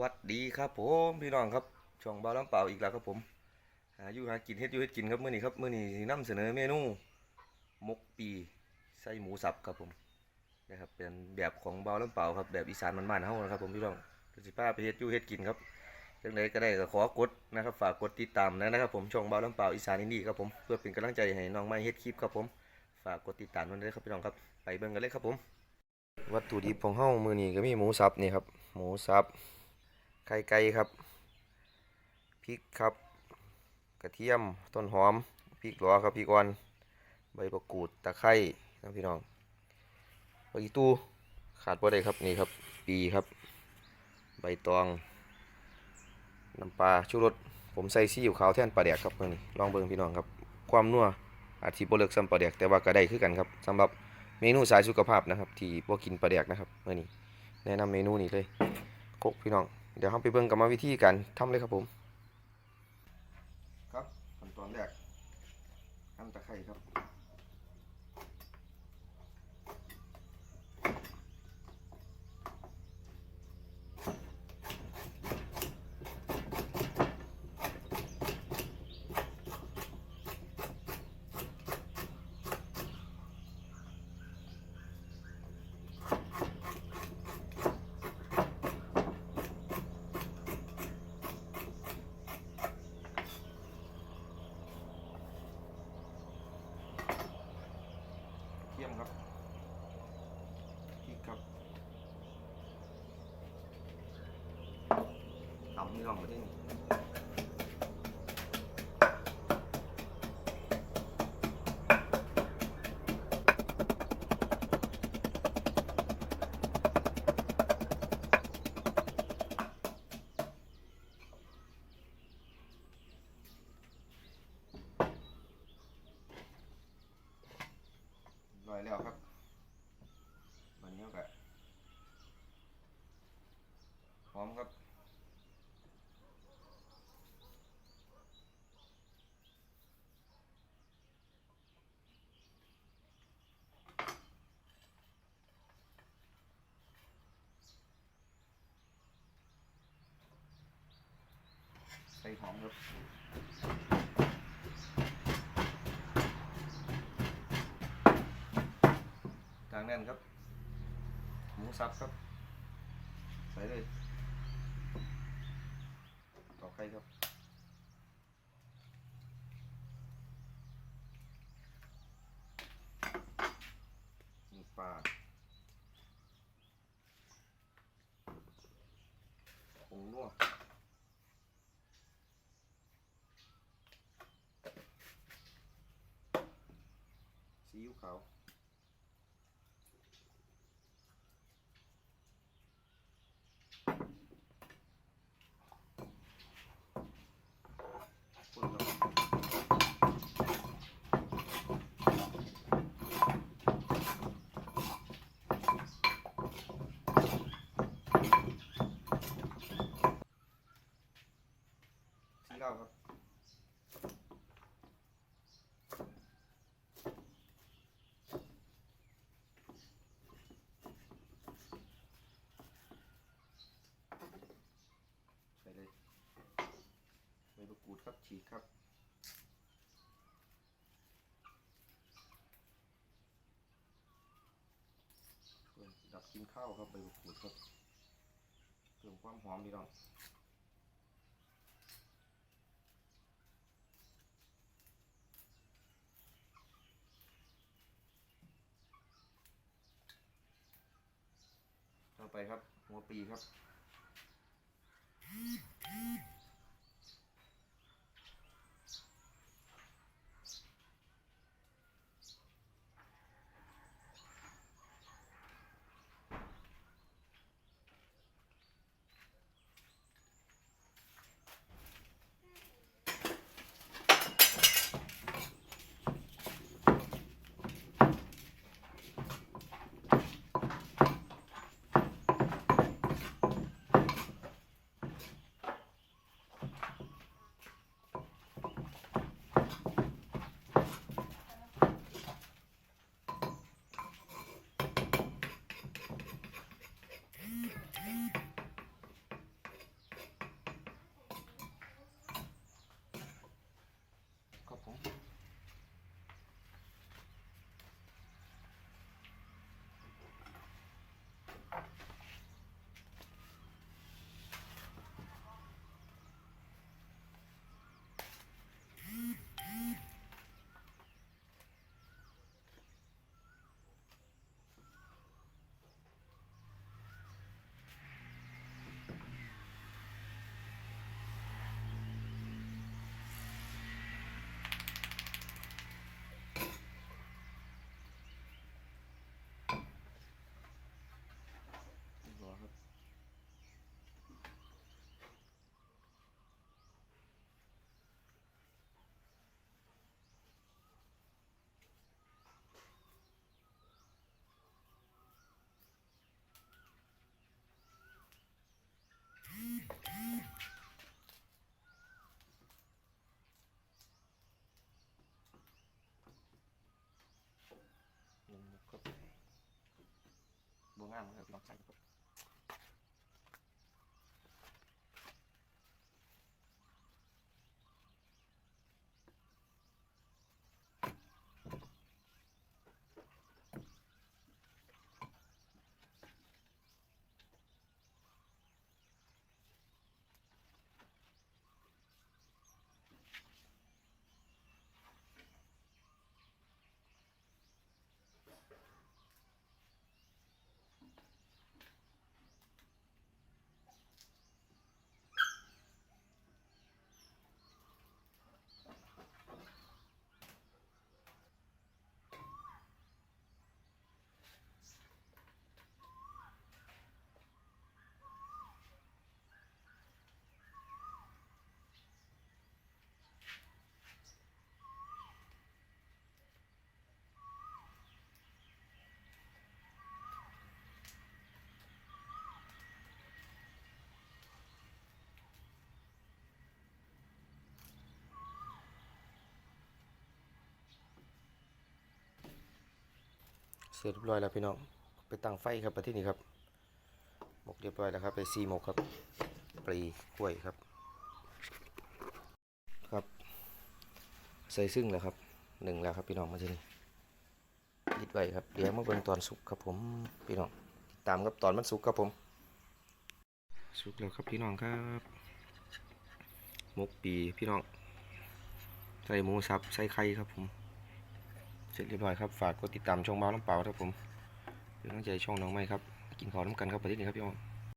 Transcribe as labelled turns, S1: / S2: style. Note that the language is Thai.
S1: วัสดีครับผมพี่น้องครับช่องเบาล้ำเปล่าอีกแล้วครับผมหาอยู่หากินเฮ็ดอยู่เฮ็ดกินครับมื้อนี้ครับมื้อนี้สินำเสนอเมนูมกปีใส่หมูสับครับผมนะครับเป็นแบบของเบาล้ำเปล่าครับแบบอีสานมันๆเฮานะครับผมพี่น้องก็สิพาไปเฮ็ดอยู่เฮ็ดกินครับจังไดก็ได้ก็ขอกดนะครับฝากกดติดตามนะครับผมช่องเบาล้ำเปล่าอีสานอินดี้ครับผมเพื่อเป็นกำลังใจให้น้องไม้เฮ็ดคลิปครับผมฝากกดติดตามมันด้วยครับพี่น้องครับไปเบิ่งกันเลยครับผม วัตถุดิบของเฮามื้อนี้ก็มีหมูสับนี่ครับหมูสับ ไข่ไก่ครับ พริกครับ กระเทียม ต้นหอม พริกหลวครับพริกอ่อน ใบประกูด ตะไคร้นะพี่น้องใบอีตูขาดบ่ได้ครับนี่ครับ ปีครับ ใบตอง น้ำปลาชูรส ผมใส่ซีอิ๊วขาวแทนปลาแดกครับเมื่อนี้ลองเบิ่งพี่น้องครับ ความนัวอาจสิบ่เลิกซ้ำปลาแดกแต่ว่าก็ได้คือกันครับสำหรับเมนูสายสุขภาพนะครับ ที่บ่กินปลาแดกนะครับเมื่อนี้แนะนำเมนูนี้เลยครกพี่น้อง เดี๋ยวเราไปเบิ่งกรรมวิธีการทำเลยครับผม ครับขั้นตอนแรกหั่นตะไคร้ครับ เทียมครับพริกครับ ตำนี่ลองมาที่นี่ร้อยแล้วครับวันนี้ก็พร้อมครับ ส่หอมครับทางนั้นครับ หมูสับครับ ใส่เลยต่อไข่ครับนี่ปลาผงนัว ซีอิ๊วขาว คนละสีเหล้าครับใส่เลยใบมะก รูดครับฉีกครับเพิ่มดับกินข้าวครับใบมะกรูดครับเพิ่มความหอมดีน้องต่อไปครับหัวปีครับามครับพี่น้องใส่ เสร็จเรียบร้อยแล้วพี่น้องไปตั้งไฟครับประเทศนี้ครับหมกเรียบร้อยแล้วครับไปซีหมกครับปลีกล้วยครับ ครับ ใส่ซึ่งแล้วครับหนึ่งแล้วครับพี่น้องมาที่นี่ปิดไว้ครับเดี๋ยวมาเบิ่งตอนสุกครับผมพี่น้องติดตามครับตอนมันสุกครับผม สุกแล้วครับพี่น้องครับหมกปีพี่น้องใส่หมูสับใส่ไข่ครับผม สร็จเรียบร้อยครับฝากกดติดตามช่องบ้าน้ำเปล่าครับผมเป็นกำลังใจช่องน้องไม้ครับกินข้าวน้ำกันครับประเทศนี้ครับพี่น้อง